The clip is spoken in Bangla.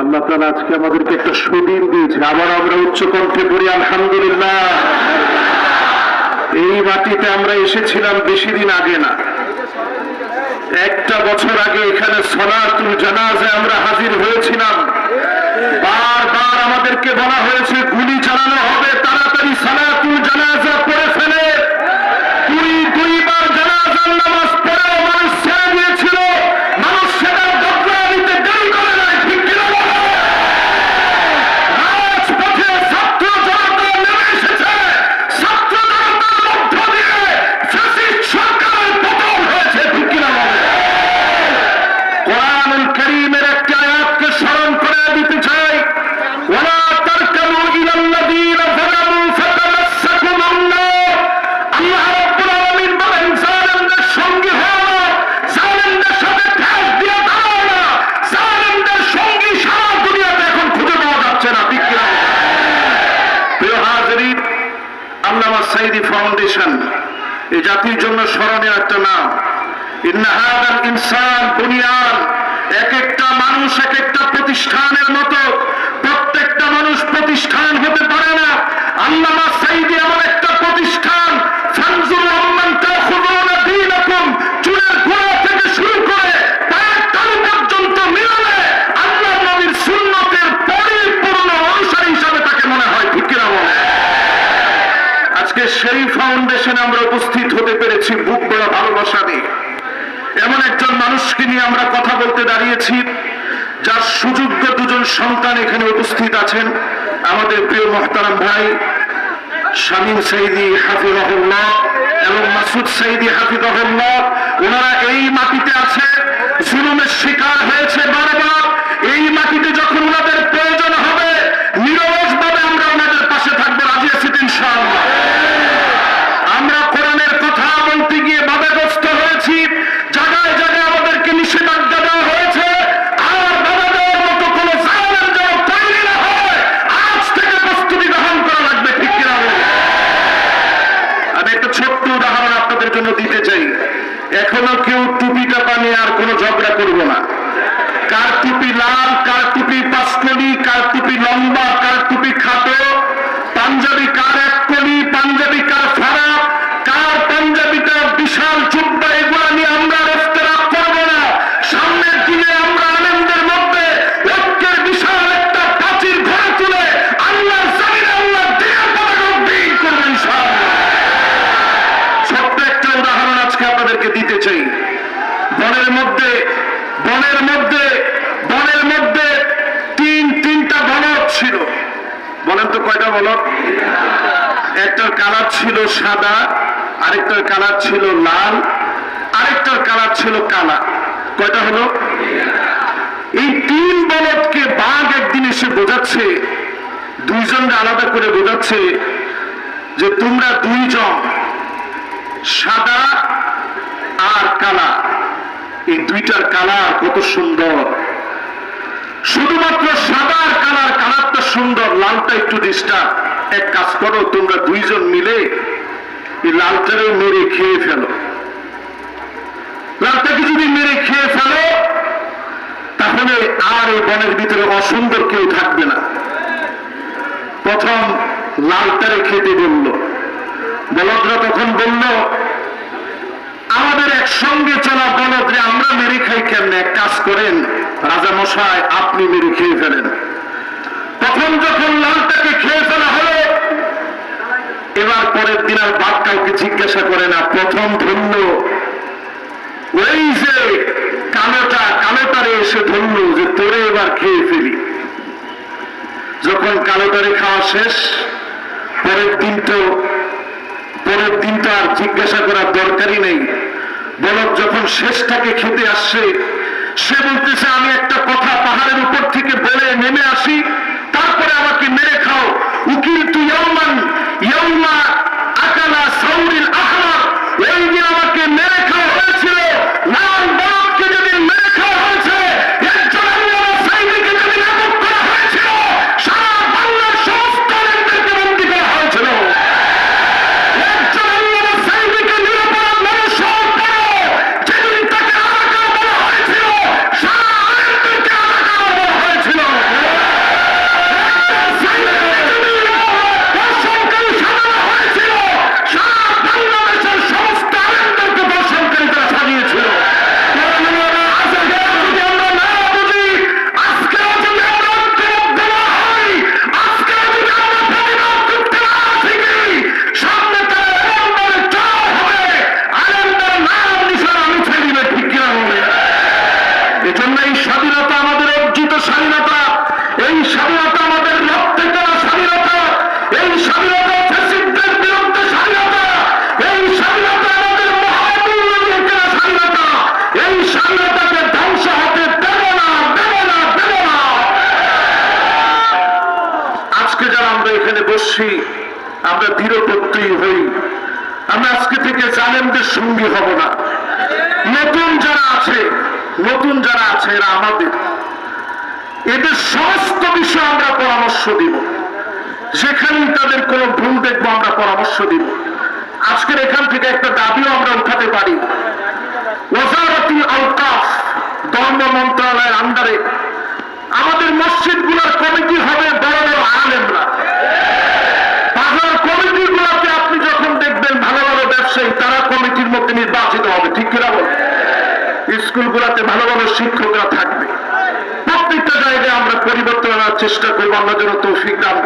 আল্লাহ তালা আজকে আমাদেরকে একটা সুদিন দিয়েছে আবার আমরা উচ্চ কণ্ঠে পড়ি আলহামদুলিল্লাহ। এই মাটিতে আমরা এসেছিলাম বেশি দিন আগে না। একটা বছর আগে এখানে সনাতুল জানাজে আমরা হাজির হয়েছিলাম। বারবার আমাদেরকে বলা হয়েছে, গুলি জাতির জন্য স্মরণীয় একটা নাম। ইনসান বুনিয়ান সেই ফাউন্ডেশনে আমরা উপস্থিত হতে পেরেছি বুক বড় ভালোবাসা নিয়ে এমন একজন মানুষকে নিয়ে আমরা কথা বলতে দাঁড়িয়েছি, যার সুযোগ্য দুজন সন্তান এখানে উপস্থিত আছেন। আমাদের প্রিয় মহতারাম ভাই, শামীম সাইদি হাফিজহুল্লাহ এবং মাসুদ সাইদি হাফিজহুল্লাহ, ওনারা এই মাটিতে আছে। জুলুমের শিকার হয়েছে বারবার। এই মাটিতে যখন ওনাদের কার টুপি লাল কার টুপি পাঁচকলি কার লম্বা কার বলেন তো কয়টা বলদ একটার কালার ছিল সাদা, আরেকটার কালার ছিল লাল, আরেকটার কালার ছিল কালা। কয়টা হলো? এই তিন বলদকে বাঘ একদিন এসে বোঝাচ্ছে, দুইজনকে আলাদা করে বোঝাচ্ছে যে তোমরা দুইজন সাদা আর কালা। এই দুইটার কালার কত সুন্দর। শুধুমাত্র সাদা আর কালার কালার সুন্দর লালটা একটু ডিস্টার্ব এক কাজ করো, তোমরা দুইজন মিলে এই লালটারে মেরে খেয়ে ফেলো। লালটাকে যদি মেরে খেয়ে ফেলো, তাহলে আর এই বনের ভিতরে অসুন্দর কেউ থাকবে না। প্রথম লালটারে খেতে বলল। বলদরা তখন বলল, আমাদের একসঙ্গে চলা বলদ যে আমরা মেরে খাই কেমনে? এক কাজ করেন রাজা মশাই আপনি মেরে খেয়ে ফেলেন। প্রথম যখন লালটাকে খেয়ে ফেলা হলো, এবার পরের দিন আর বাদ কাউকে জিজ্ঞাসা করে না, প্রথম ধরল ওই যে কালোটা, কালোটারে এসে ধরল যে তোরে এবার খেয়ে ফেলি। যখন কালোটারে খাওয়া শেষ, পরের দিন তো, পরের দিন তো আর জিজ্ঞাসা করার দরকারই নেই। বলদ যখন শেষটাকে খেতে আসছে, সে বলতেছে, আমি একটা কথা পাহাড়ের বসছি আমরা দৃঢ়প্রত্যয়ী হই। আমরা আজকে থেকে জালেমদের সঙ্গী হব না। নতুন যারা আছে, নতুন যারা আছে, এরা আমাদের। এদের সমস্ত বিষয়ে আমরা পরামর্শ দিব। যেখানেই তাদের কোনো ভুল দেখব, আমরা পরামর্শ দিব। আজকের এখান থেকে একটা দাবিও আমরা উঠাতে পারি। ওজারতি আলকাফ ধর্ম মন্ত্রণালয়ের আন্ডারে। আমাদের মসজিদগুলোর কমিটি হবে বড় বড় আলেমরা বাজার কমিটিগুলোতে আপনি যখন দেখবেন ভালো ভালো ব্যবসায়ী তারা কমিটির মধ্যে নির্বাচিত হবে ঠিক কিনা বল স্কুলগুলোতে ভালো ভালো শিক্ষকরা থাকবে। প্রত্যেকটা জায়গায় আমরা পরিবর্তন আনার চেষ্টা করব। আমরা যেন তৌফিক দান